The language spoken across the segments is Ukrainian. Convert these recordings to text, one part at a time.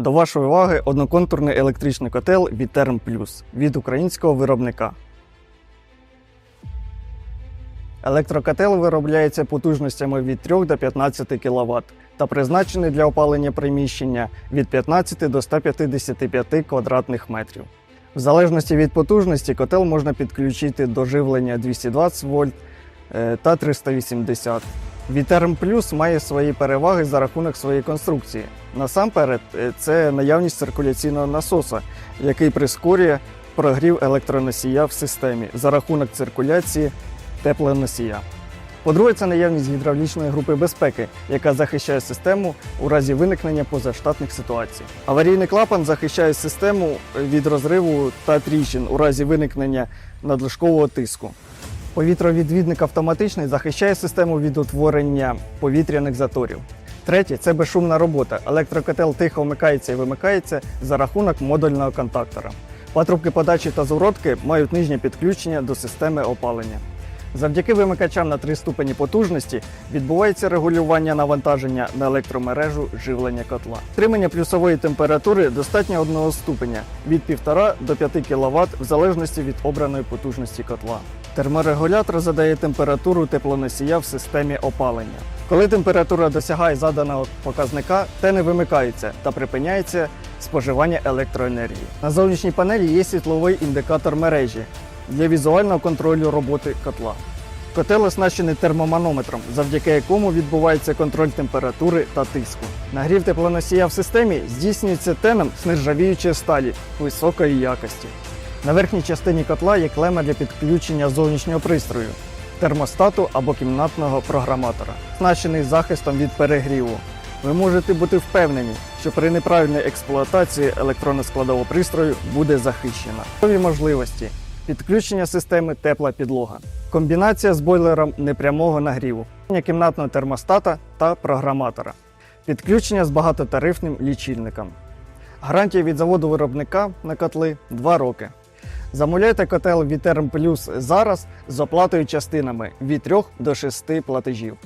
До вашої уваги одноконтурний електричний котел від Term Plus від українського виробника. Електрокотел виробляється потужностями від 3 до 15 кВт та призначений для опалення приміщення від 15 до 155 квадратних метрів. В залежності від потужності котел можна підключити до живлення 220 вольт е, та 380. Вітерм Плюс має свої переваги за рахунок своєї конструкції. Насамперед, е, це наявність циркуляційного насоса, який прискорює прогрів електроносія в системі за рахунок циркуляції теплоносія. По-друге, це наявність гідравлічної групи безпеки, яка захищає систему у разі виникнення позаштатних ситуацій. Аварійний клапан захищає систему від розриву та тріщин у разі виникнення надлишкового тиску. Повітровідвідник автоматичний захищає систему від утворення повітряних заторів. Третє це безшумна робота. Електрокотел тихо вмикається і вимикається за рахунок модульного контактора. Патрубки подачі та зворотки мають нижнє підключення до системи опалення. Завдяки вимикачам на три ступені потужності відбувається регулювання навантаження на електромережу живлення котла. Тримання плюсової температури достатньо одного ступеня від 1,5 до 5 кВт в залежності від обраної потужності котла. Терморегулятор задає температуру теплоносія в системі опалення. Коли температура досягає заданого показника, те не вимикається та припиняється споживання електроенергії. На зовнішній панелі є світловий індикатор мережі для візуального контролю роботи котла. Котел оснащений термоманометром, завдяки якому відбувається контроль температури та тиску. Нагрів теплоносія в системі здійснюється теном з нержавіючої сталі високої якості. На верхній частині котла є клема для підключення зовнішнього пристрою, термостату або кімнатного програматора, оснащений захистом від перегріву. Ви можете бути впевнені, що при неправильній експлуатації електронно-складового пристрою буде захищена. Нові можливості підключення системи тепла підлога, комбінація з бойлером непрямого нагріву, кімнатного термостата та програматора, підключення з багатотарифним лічильником. Гарантія від заводу виробника на котли 2 роки. Замовляйте котел Viterm Plus зараз з оплатою частинами від 3 до 6 платежів.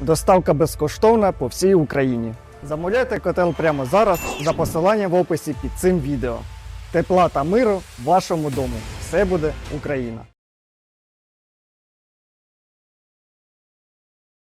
Доставка безкоштовна по всій Україні. Замовляйте котел прямо зараз за посиланням в описі під цим відео. Тепла та миру вашому дому. Все буде Україна!